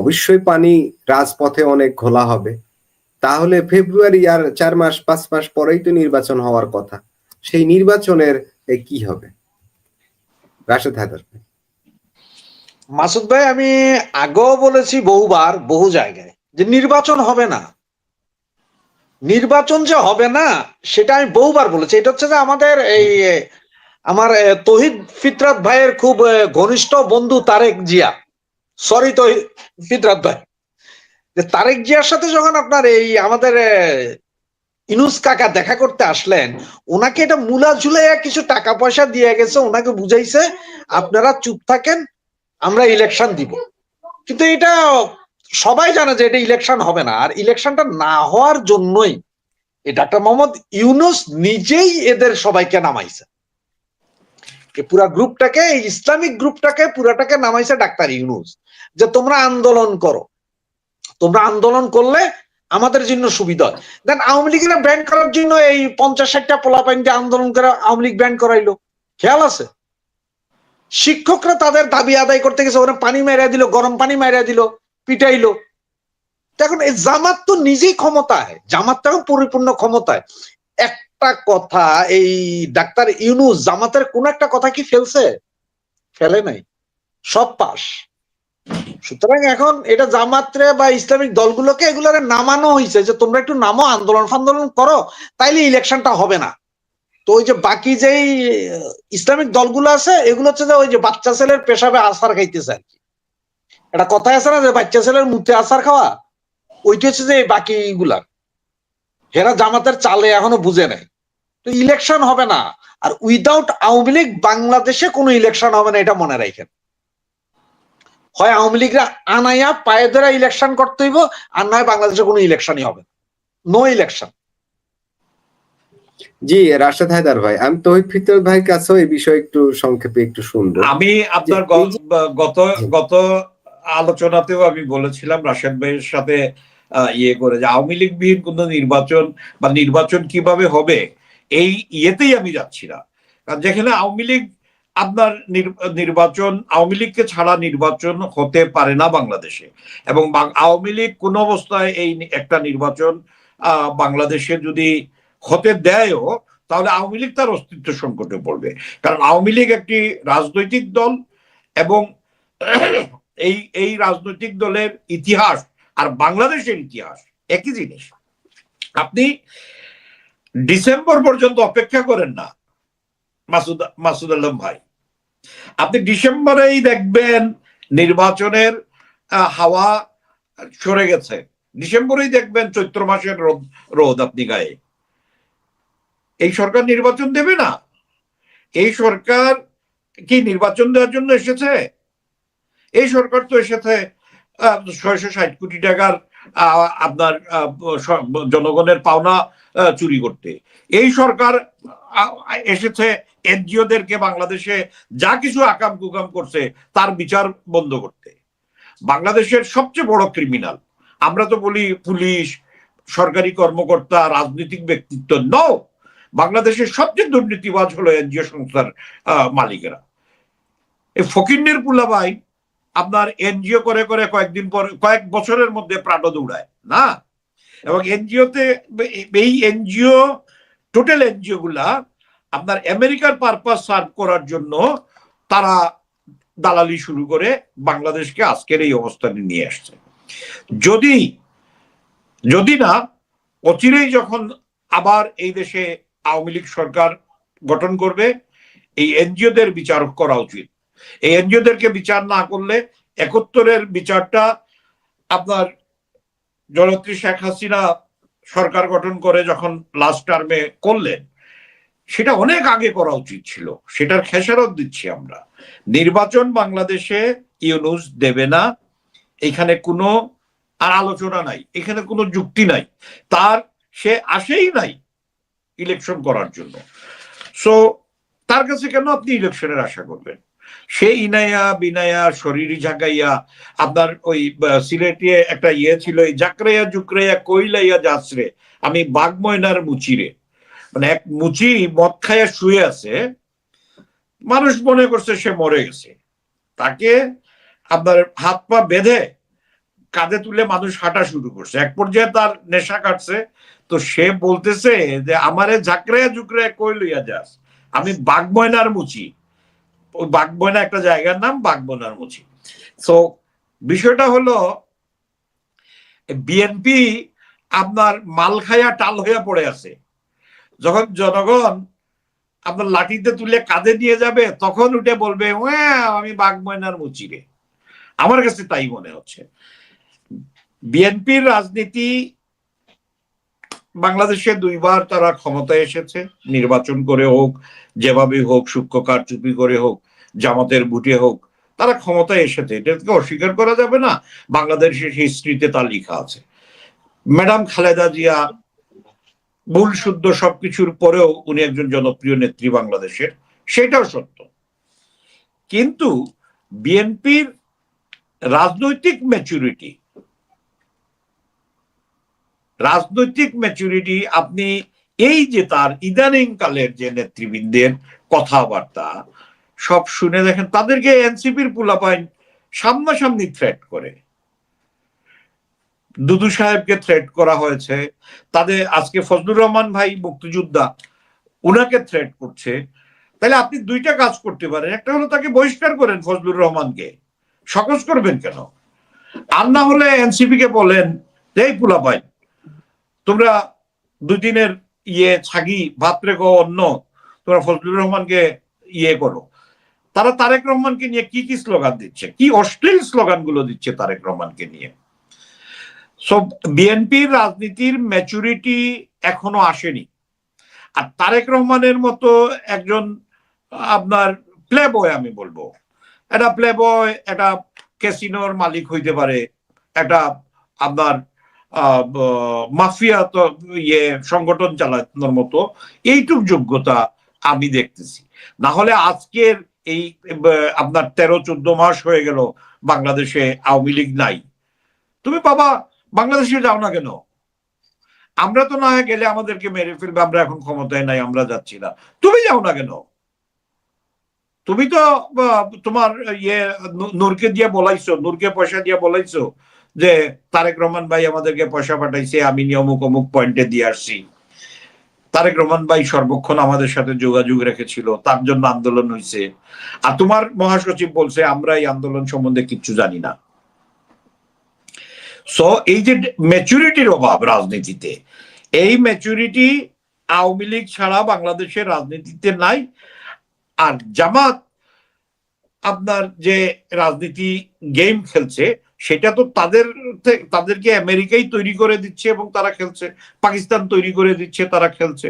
অবশ্যই পানি রাজপথে অনেক ঘোলা হবে। তাহলে ফেব্রুয়ারি আর চার মাস, পাঁচ মাস পরেই তো নির্বাচন হওয়ার কথা। সেই নির্বাচনের কি হবে? রাশেদ হায়দার মাসুদ ভাই, আমি আগেও বলেছি বহুবার, বহু জায়গায় যে নির্বাচন হবে না। নির্বাচন যে হবে না, সেটা আমি বহুবার বলেছি। এটা হচ্ছে যে আমাদের এই, আমার তহিদ ফিতরাত ভাইয়ের খুব ঘনিষ্ঠ বন্ধু তারেক জিয়া। সরি তহিদ ফিতরাত ভাই। যে তারেক জিয়ার সাথে যখন আপনার এই আমাদের ইনুস কাকা দেখা করতে আসলেন, ওনাকে এটা মূলা ঝুলাইয়া কিছু টাকা পয়সা দিয়ে গেছে, ওনাকে বুঝাইছে, আপনারা চুপ থাকেন, আমরা ইলেকশন দিব। কিন্তু এটা সবাই জানে যে এটা ইলেকশন হবে না, আর ইলেকশনটা না হওয়ার জন্যই ডাক্তার মোহাম্মদ ইউনুস নিজেই এদের সবাইকে নামাইছে। পুরা গ্রুপটাকে ইসলামিক গ্রুপটাকে পুরাটাকে নামাইছে ডাক্তার ইউনুস। যে তোমরা আন্দোলন করো। তোমরা আন্দোলন করলে আমাদের জন্য সুবিধা দেন আওয়ামী লীগের ব্যান্ড করার জন্য এই পঞ্চাশ ষাটটা পোলাপাইন দিয়ে আন্দোলন করে আওয়ামী লীগ ব্যান্ড করাইলো। খেয়াল আছে? শিক্ষকরা তাদের দাবি আদায় করতে গেছে, ওরা পানি মাইরা দিল, গরম পানি মাইরা দিল, পিটাইলো। এখন এই জামাত তো নিজেই ক্ষমতায় জামাত তো এখন পরিপূর্ণ ক্ষমতায়। একটা কথা, এই ডাক্তার ইউনুস জামাতের কোন একটা কথা কি ফেলছে? ফেলে নাই। সব পাস। সুতরাং এখন এটা জামাতরে বা ইসলামিক দলগুলোকে এগুলোরে নামানো হয়েছে যে তোমরা একটু নামো, আন্দোলন ফান্দোলন করো, তাইলে ইলেকশনটা হবে না। তো ওই যে বাকি যেই ইসলামিক দলগুলো আছে, এগুলো হচ্ছে যে ওই যে বাচ্চা ছেলের পেশাবে আসার খাইতেছে আর কি। একটা কথা আছে না যে বাচ্চা ছেলের মুখে আসার খাওয়া? ওইটা হচ্ছে যে এই বাকি গুলা হেরা জামাতের চালে এখনও বুঝে নাই। তো ইলেকশন হবে না। আর উইদাউট আওয়ামী লীগ বাংলাদেশে কোনো ইলেকশন হবে না এটা মনে রাখেন। হয় আওয়ামী লীগরা আনাইয়া পায়ে ধরে ইলেকশন করতে হইব আর নয় বাংলাদেশে কোনো ইলেকশনই হবে নো। ইলেকশন জি রাশেদ হায়দার ভাই আমি তহিদ ফিতর ভাইয়ের কাছেও এই বিষয়ে একটু সংক্ষেপে একটু শুনব। আমি আপনার গত গত আলোচনাতেও আমি বলেছিলাম রাশেদ ভাইয়ের সাথে আহ, ইয়ে করে যে আওয়ামী লীগ বিহীন কোন নির্বাচন বা নির্বাচন কীভাবে হবে এই ইয়েতেই আমি যাচ্ছি না। কারণ যেখানে আওয়ামী লীগ আপনার নির- নির্বাচন, আওয়ামী লীগকে ছাড়া নির্বাচন হতে পারে না বাংলাদেশে। এবং আওয়ামী লীগ কোন অবস্থায় এই একটা নির্বাচন বাংলাদেশে যদি হতে দেয়ও, তাহলে আওয়ামী লীগ তার অস্তিত্ব সংকটে পড়বে। কারণ আওয়ামী লীগ একটি রাজনৈতিক দল এবং এই এই রাজনৈতিক দলের ইতিহাস আর বাংলাদেশের ইতিহাস একই জিনিস। আপনি ডিসেম্বর পর্যন্ত অপেক্ষা করেন না, মাসুদ মাসুদ আলম ভাই। আপনি ডিসেম্বরেই দেখবেন নির্বাচনের হাওয়া সরে গেছে। ডিসেম্বরেই দেখবেন চৈত্র মাসের রোদ রোদ আপনি গায়ে। এই সরকার নির্বাচন দেবে না। এই সরকার কি নির্বাচন দেওয়ার জন্য এসেছে? এই সরকার তো এসেছে ছয়শো ষাট কোটি টাকার আপনার জনগণের পাওনা চুরি করতে। এই সরকার এসেছে, এনজিওদেরকে বাংলাদেশে যা কিছু আকাম কুকাম করছে, তার বিচার বন্ধ করতে। বাংলাদেশের সবচেয়ে বড় ক্রিমিনাল আমরা তো বলি পুলিশ, সরকারি কর্মকর্তা, রাজনৈতিক ব্যক্তিত্ব ন বাংলাদেশের সবচেয়ে দুর্নীতিবাজ হলো এনজিও সংস্থার মালিকেরা। এই ফকিন্নের পুলাবাই আপনার এনজিও করে করে কয়েকদিন পর, কয়েক বছরের মধ্যে প্রাণ দৌড়ায়, না? এবং এনজিওতে, এই এনজিও টোটাল এনজিও গুলা আপনার আমেরিকার পারপাস সার্ভ করার জন্য তারা দালালি শুরু করে বাংলাদেশকে আজকের এই অবস্থানে নিয়ে আসছে। যদি যদি না, অচিরেই যখন আবার এই দেশে আওয়ামী লীগ সরকার গঠন করবে, এই এনজিওদের বিচার করা উচিত। এই এনজিওদেরকে বিচার না করলে একাত্তরের বিচারটা আপনার জনত্রী শেখ হাসিনা সরকার গঠন করে যখন লাস্ট টার্মে করলেন, সেটা অনেক আগে করা উচিত ছিল। সেটার খেসারত দিচ্ছি আমরা। নির্বাচন বাংলাদেশে ইউনুস দেবে না, এখানে কোনো আর আলোচনা নাই, এখানে কোনো যুক্তি নাই। তার সে আসেই নাই ইলেকশন করার জন্য। সো তার কাছে কেন আপনি ইলেকশনের আশা করবেন সে ইনায়া বিনায়া শরীর ঝাঁকাইয়া আপনার ওই সিলেটে একটা ইয়ে ছিল জাকরাইয়া জুকরাইয়া কইলাইয়া যাসরে, আমি বাঘময়নার মুচিরে। মানে এক মুচি মদ খাইয়া শুয়ে আছে, মানুষ মনে করছে সে মরে গেছে। তাকে আপনার হাত পা বেঁধে কাঁধে তুলে মানুষ হাঁটা শুরু করছে। এক পর্যায়ে তার নেশা কাটছে। তো সে বলতেছে যে, আমারে ঝাঁকড়ে ঝুঁকড়ে কই লইয়া যাস? আমি বাঘময়নার মুচি। বাঘময়না একটা জায়গার নাম বাঘময়নার মুচি। তো বিষয়টা হলো বিএনপি আপনার মাল খাইয়া টাল হইয়া পড়ে আছে। যখন জনগণ আপনার লাঠিতে তুলে কাঁধে নিয়ে যাবে তখন উঠে বলবে "ওয়াও, আমি বাঘময়নার মুচি রে। আমার কাছে তাই মনে হচ্ছে। বিএনপির রাজনীতি বাংলাদেশে দুইবার তারা ক্ষমতায় এসেছে। নির্বাচন করে হোক, যেভাবে হোক, সূক্ষ্ম কারচুপি করে হোক, জামাতের বুটে হোক, তারা ক্ষমতায় এসেছে। এটাকে অস্বীকার করা যাবে না। বাংলাদেশের হিস্ট্রিতে তা লেখা আছে। ম্যাডাম খালেদা জিয়া ভুল, শুদ্ধ সবকিছুর পরেও উনি একজন জনপ্রিয় নেত্রী বাংলাদেশের। সেটাও সত্য। কিন্তু বিএনপির রাজনৈতিক ম্যাচুরিটি রাজনৈতিক ম্যাচুরিটি আপনি এই যে তার ইদানিং কালের যে নেতৃবৃন্দের কথাবার্তা, সব শুনে দেখেন তাদেরকে এনসিপির পোলাপাইন সামনাসামনি থ্রেট করে। দুদু সাহেবকে থ্রেট করা হয়েছে। তাদের আজকে ফজলুর রহমান ভাই মুক্তিযোদ্ধা, উনাকে থ্রেট করছে। তাহলে আপনি দুইটা কাজ করতে পারেন। একটা হলো তাকে বহিষ্কার করেন ফজলুর রহমানকে। সকস করবেন কেন? আর না হলে এনসিপি কে বলেন এই পোলাপাইন তোমরা দুই দিনের ইয়ে ছাগি, ভাত রেখো অন্য তোমরা ফজলুর রহমানকে ইয়ে করো। তারা তারেক রহমানকে নিয়ে কি কি স্লোগান দিচ্ছে? কি অশ্লীল স্লোগানগুলো দিচ্ছে তারেক রহমানকে নিয়ে? সব বিএনপির রাজনীতির ম্যাচুরিটি এখনও আসেনি। আর তারেক রহমানের মতো একজন, আপনার প্লে বয় আমি বলব। একটা প্লে বয় একটা ক্যাসিনোর মালিক হইতে পারে, একটা আপনার মাফিয়া তো ইয়ে সংগঠন চালানোর মতো এইটুক যোগ্যতা আমি দেখতেছি। না হলে আজকের এই আপনার তেরো, চোদ্দ মাস হয়ে গেল, বাংলাদেশে আওয়ামী লীগ নাই। তুমি বাবা, বাংলাদেশে যাও না কেন? আমরা তো না গেলে আমাদেরকে মেরে ফেলবে, আমরা এখন ক্ষমতায় নাই, আমরা যাচ্ছি না। তুমি যাও না কেন? তুমি তো তোমার ইয়ে নূরকে দিয়ে বলাইছো, নূরকে পয়সা দিয়ে বলাইছো যে তারেক রহমান ভাই আমাদেরকে পয়সা পাঠাইছে, আমি অমুক অমুক পয়েন্টে দিয়ে আসছি। তারেক রহমান ভাই সর্বক্ষণ আমাদের সাথে যোগাযোগ রেখেছিল, তার জন্য আন্দোলন হয়েছে আর তোমার মহাসচিব বলছে, আমরা এই আন্দোলন সম্বন্ধে কিচ্ছু জানি না। সো এই যে ম্যাচুরিটির অভাব রাজনীতিতে, এই ম্যাচুরিটি আওয়ামী লীগ ছাড়া বাংলাদেশের রাজনীতিতে নাই। আর জামাত আপনার যে রাজনীতি গেম খেলছে সেটা তো তাদের তাদেরকে আমেরিকাই তৈরি করে দিচ্ছে এবং তারা খেলছে, পাকিস্তান তৈরি করে দিচ্ছে, তারা খেলছে।